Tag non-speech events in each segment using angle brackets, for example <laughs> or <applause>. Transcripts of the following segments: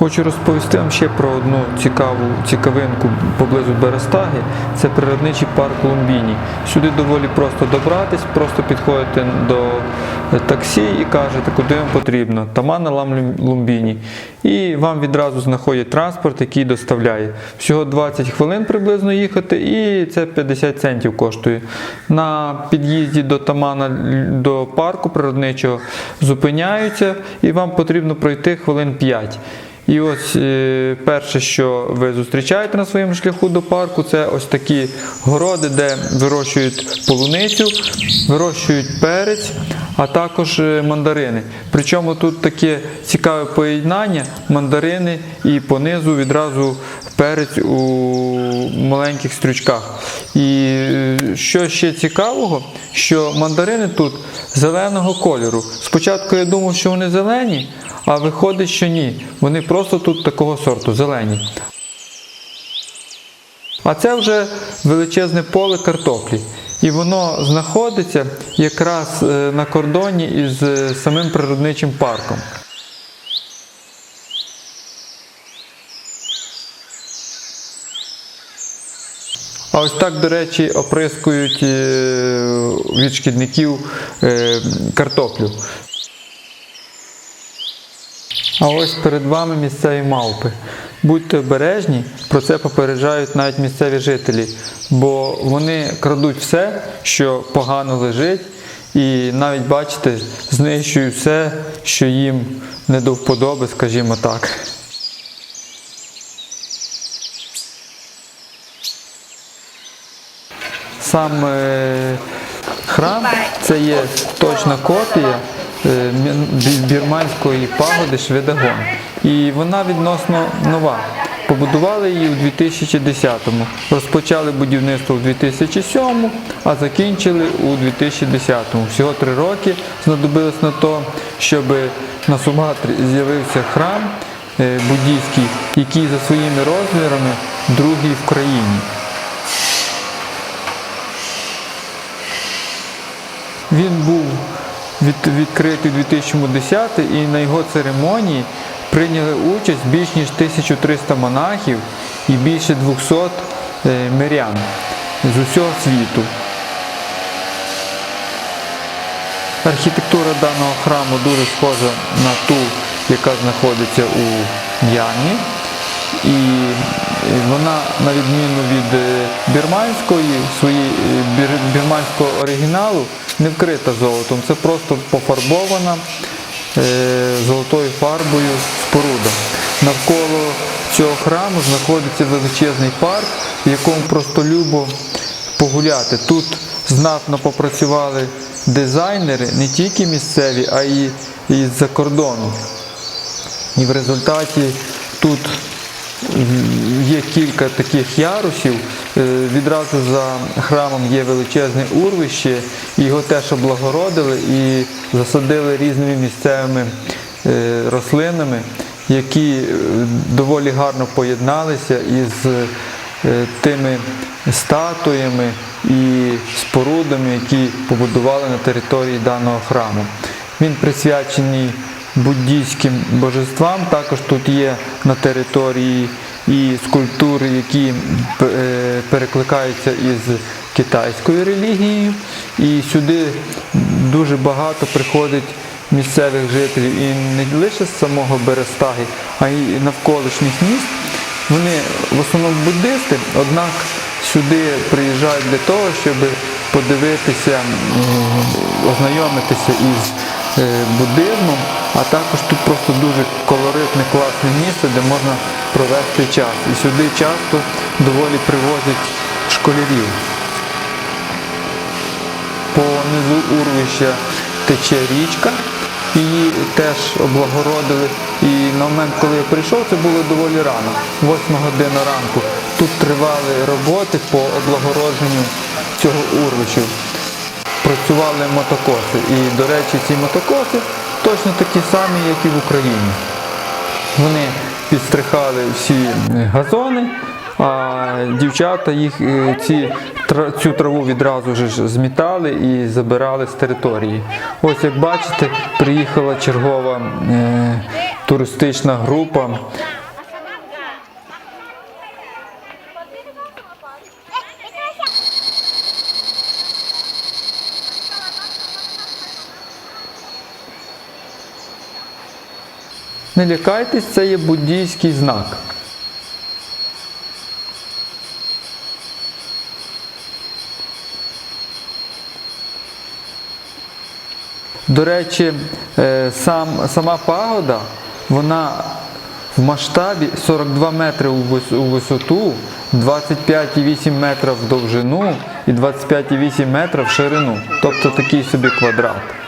Хочу розповісти вам ще про одну цікаву цікавинку поблизу Берестаги. Це природничий парк Лумбіні. Сюди доволі просто добратись, просто підходите до таксі і кажете, куди вам потрібно. Тамана Лам Лумбіні. І вам відразу знаходять транспорт, який доставляє. Всього 20 хвилин приблизно їхати, і це 50 центів коштує. На під'їзді до Тамана до парку природничого зупиняються, і вам потрібно пройти хвилин 5. І ось е, перше, що ви зустрічаєте на своєму шляху до парку, це ось такі городи, де вирощують полуницю, вирощують перець, а також е, мандарини. Причому тут таке цікаве поєднання мандарини і понизу відразу перець у маленьких стрючках. І е, що ще цікавого, що мандарини тут зеленого кольору. Спочатку я думав, що вони зелені. А виходить, що ні. Вони просто тут такого сорту, зелені. А це вже величезне поле картоплі. І воно знаходиться якраз е, на кордоні із е, самим природничим парком. А ось так, до речі, оприскують е, від шкідників картоплю. А ось перед вами місцеві мавпи. Будьте обережні, про це попереджають навіть місцеві жителі, бо вони крадуть все, що погано лежить, і навіть бачите, знищують все, що їм не до вподоби, скажімо так. Сам е, храм це є точна копія бірманської пагоди Шведагон. І вона відносно нова. Побудували її у 2010-му. Розпочали будівництво у 2007-му, а закінчили у 2010-му. Всього три роки знадобилось на то, щоб на Суматрі з'явився храм е, буддійський, який за своїми розмірами другий в країні. Він був від, відкритий у 2010 і на його церемонії прийняли участь більш ніж 1300 монахів і більше 200 е, мирян з усього світу. Архітектура даного храму дуже схожа на ту, яка знаходиться у М'янмі. І вона, на відміну від е, бірманської, свої, е, бір- бірманського оригіналу, не вкрита золотом. Це просто пофарбована е, золотою фарбою споруда. Навколо цього храму знаходиться величезний парк, в якому просто любо погуляти. Тут знатно попрацювали дизайнери, не тільки місцеві, а й із-за кордону. І в результаті тут є кілька таких ярусів. Е, Відразу за храмом є величезне урвище, його теж облагородили і засадили різними місцевими е, рослинами, які е, доволі гарно поєдналися із тими статуями і спорудами, які побудували на території даного храму. Він присвячений буддійським божествам. Також тут є на території і скульптури, які е, перекликаються із китайською релігією. І сюди дуже багато приходить місцевих жителів і не лише з самого Берестаги, а й навколишніх міст. Вони в основному буддисти, однак сюди приїжджають для того, щоб подивитися, ознайомитися із буддизмом, а також тут просто дуже колоритне, класне місце, де можна провести час. І сюди часто доволі привозять школярів. По низу урвища тече річка, її теж облагородили. І на момент, коли я прийшов, це було доволі рано, 8 година ранку. Тут тривали роботи по облагородженню цього урвища. Працювали мотокоси. І, до речі, ці мотокоси точно такі самі, як і в Україні. Вони підстрихали всі газони а дівчата їх е, ці, цю траву відразу ж змітали і забирали з території. Ось як бачите, приїхала чергова е, туристична група. Не лякайтесь, це є буддійський знак. До речі, е, сам, сама пагода, вона в масштабі 42 метри у висоту, 25,8 метра в довжину і 25,8 метра в ширину. Тобто такий собі квадрат.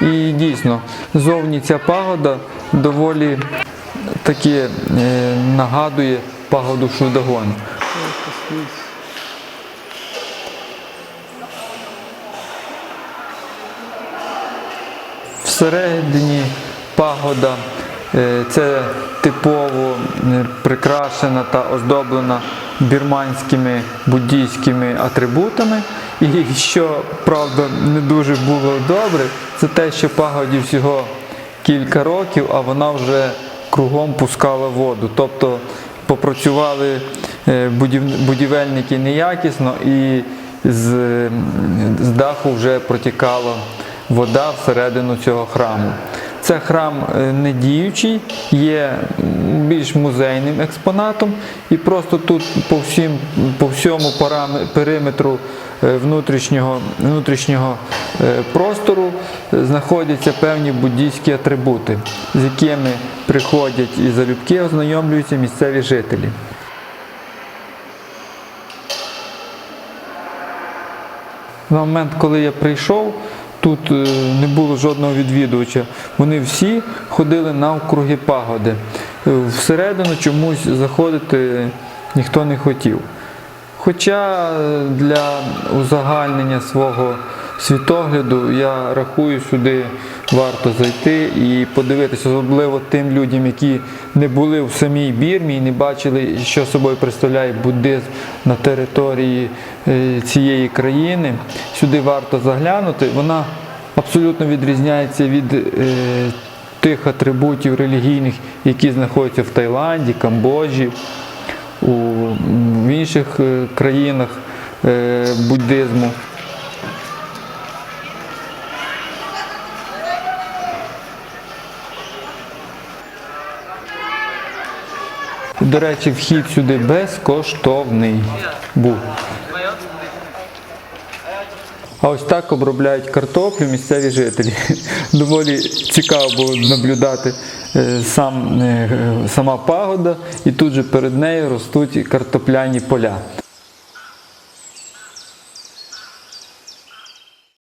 І дійсно, зовні ця пагода доволі таки е, нагадує пагоду Шудагон. Всередині пагода е, це типово е, прикрашена та оздоблена бірманськими буддійськими атрибутами. І що правда не дуже було добре, це те, що пагоді всього кілька років, а вона вже кругом пускала воду. Тобто попрацювали е, будівельники неякісно і з, з даху вже протікала вода всередину цього храму. Це храм е, не діючий, є більш музейним експонатом, і просто тут по, всім, по всьому периметру внутрішнього, внутрішнього е, простору е, знаходяться певні буддійські атрибути, з якими приходять і залюбки ознайомлюються місцеві жителі. На момент, коли я прийшов, тут е, не було жодного відвідувача. Вони всі ходили навкруги пагоди. Е, Всередину чомусь заходити ніхто не хотів. Хоча для узагальнення свого світогляду я рахую сюди варто зайти і подивитися, особливо тим людям, які не були в самій Бірмі і не бачили, що собою представляє буддизм на території е, цієї країни. Сюди варто заглянути. Вона абсолютно відрізняється від е, тих атрибутів релігійних, які знаходяться в Таїланді, Камбоджі у в інших е, країнах е, буддизму. До речі, вхід сюди безкоштовний був. А ось так обробляють картоплю місцеві жителі. <laughs> Доволі цікаво було наблюдати е, сам, е, сама пагода, і тут же перед нею ростуть картопляні поля.